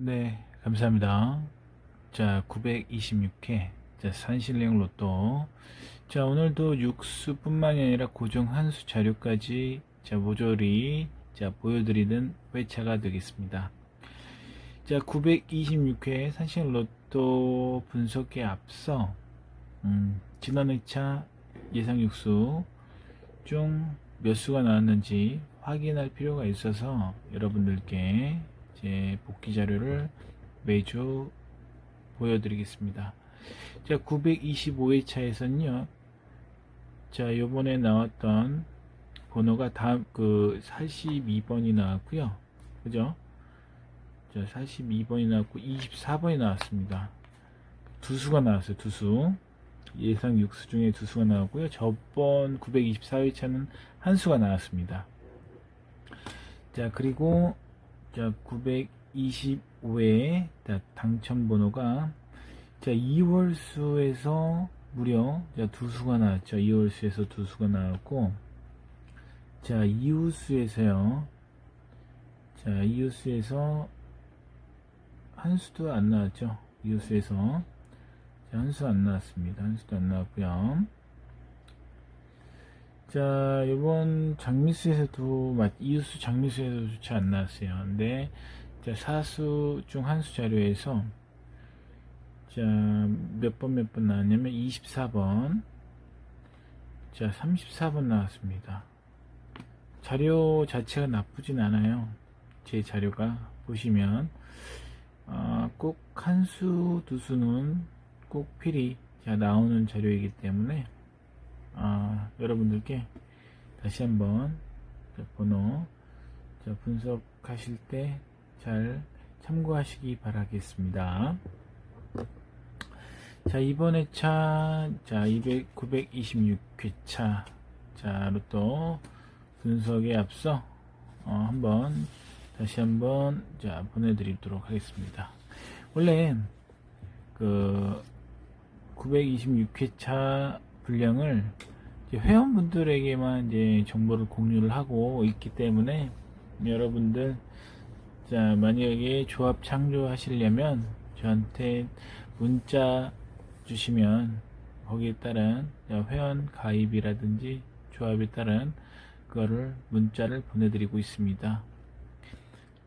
네, 감사합니다. 자, 926회, 자, 산신령 로또. 자, 오늘도 육수뿐만이 아니라 고정 한수 자료까지, 자, 모조리, 자, 보여드리는 회차가 되겠습니다. 자, 926회 산신령 로또 분석에 앞서, 음, 지난 회차 예상 육수 중 몇 수가 나왔는지 확인할 필요가 있어서 여러분들께 제 복귀 자료를 매주 보여드리겠습니다. 자, 925회차에서는요, 자, 요번에 나왔던 번호가 다음, 그, 42번이 나왔고요 그죠? 자, 42번이 나왔고, 24번이 나왔습니다. 두 수가 나왔어요, 두 수. 예상 6수 중에 두 수가 나왔고요. 저번 924회차는 한 수가 나왔습니다. 자, 그리고 자, 925회 당첨 번호가 자, 2월 수에서 무려 자, 두 수가 나왔죠. 2월 수에서 두 수가 나왔고 자, 이후 수에서요. 자, 이후 수에서 한 수도 안 나왔죠. 이후 수에서 자, 한 수 안 나왔습니다. 한 수도 안 나왔고요. 자, 이번 장미수에서도, 맞, 이웃수 장미수에서도 안 나왔어요. 근데, 자, 사수 중 한 수 자료에서, 자, 몇 번 몇 번 나왔냐면, 24번, 자, 34번 나왔습니다. 자료 자체가 나쁘진 않아요. 제 자료가 보시면, 어, 꼭한 수, 두 수는 꼭 필히 자, 나오는 자료이기 때문에, 아, 여러분들께 다시 한번 자, 번호 자, 분석하실 때 잘 참고하시기 바라겠습니다. 자, 이번에 차, 자, 200, 926회차, 자, 로또 분석에 앞서, 어, 한번, 다시 한번, 자, 보내드리도록 하겠습니다. 원래, 그, 926회차 분량을 회원분들에게만 이제 정보를 공유를 하고 있기 때문에 여러분들 자 만약에 조합 창조하시려면 저한테 문자 주시면 거기에 따른 회원 가입이라든지 조합에 따른 그거를 문자를 보내드리고 있습니다.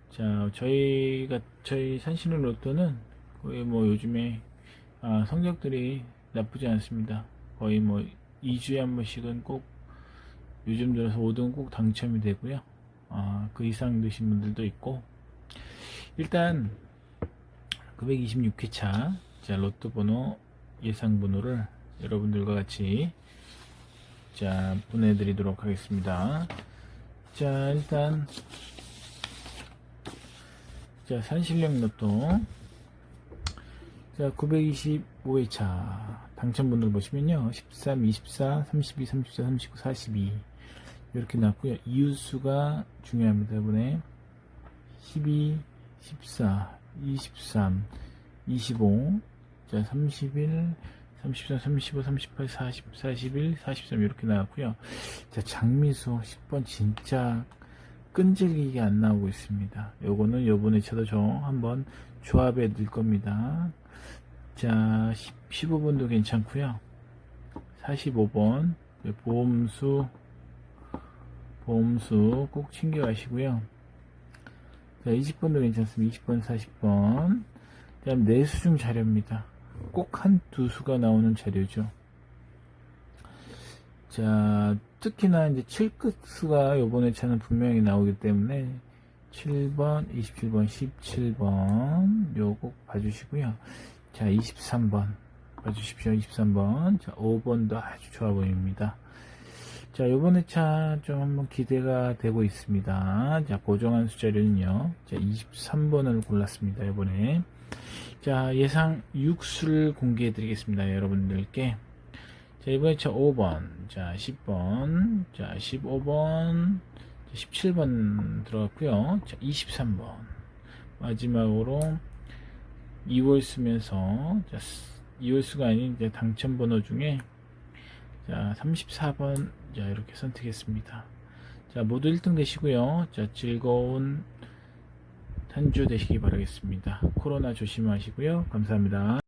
자 저희가 저희 산신의 로또는 거의 뭐 요즘에 아, 성적들이 나쁘지 않습니다. 거의 뭐 2주에 한 번씩은 꼭 요즘 들어서 5등 꼭 당첨이 되고요. 아, 그 이상 되신 분들도 있고 일단 926회차 자 로또 번호 예상 번호를 여러분들과 같이 자 보내드리도록 하겠습니다. 자 일단 자 산신령 로또 자 925회차. 당첨번호를 보시면요. 13, 24, 32, 34, 39, 42 이렇게 났고요. 이웃수가 중요합니다. 이번에 12, 14, 23, 25, 자 31, 34, 35, 38, 40, 41, 43 이렇게 나왔고요. 자 장미수 10번 진짜 끈질기게 안 나오고 있습니다. 요거는 요번에 저도 저 한번 조합에 넣을 겁니다 자, 15번도 괜찮고요. 45번 보험수 보험수 꼭 챙겨 가시고요. 자, 20번도 괜찮습니다. 20번, 40번. 다음 내수중 자료입니다. 꼭 한 두 수가 나오는 자료죠. 자, 특히나 이제 7끝 수가 요번에 차는 분명히 나오기 때문에 7번, 27번, 17번 요꼭 봐주시고요. 자, 23번. 봐주십시오. 23번. 자, 5번도 아주 좋아 보입니다. 자, 요번에 차 좀 한번 기대가 되고 있습니다. 자, 고정한 숫자는요. 자, 23번을 골랐습니다. 요번에. 자, 예상 6수를 공개해 드리겠습니다. 여러분들께. 자, 이번에 차 5번. 자, 10번. 자, 15번. 17번 들어갔고요. 자, 23번. 마지막으로 2월 쓰면서 자, 2월 수가 아닌 이제 당첨 번호 중에 자 34번 자 이렇게 선택했습니다. 자 모두 1등 되시고요. 자 즐거운 한 주 되시기 바라겠습니다. 코로나 조심하시고요. 감사합니다.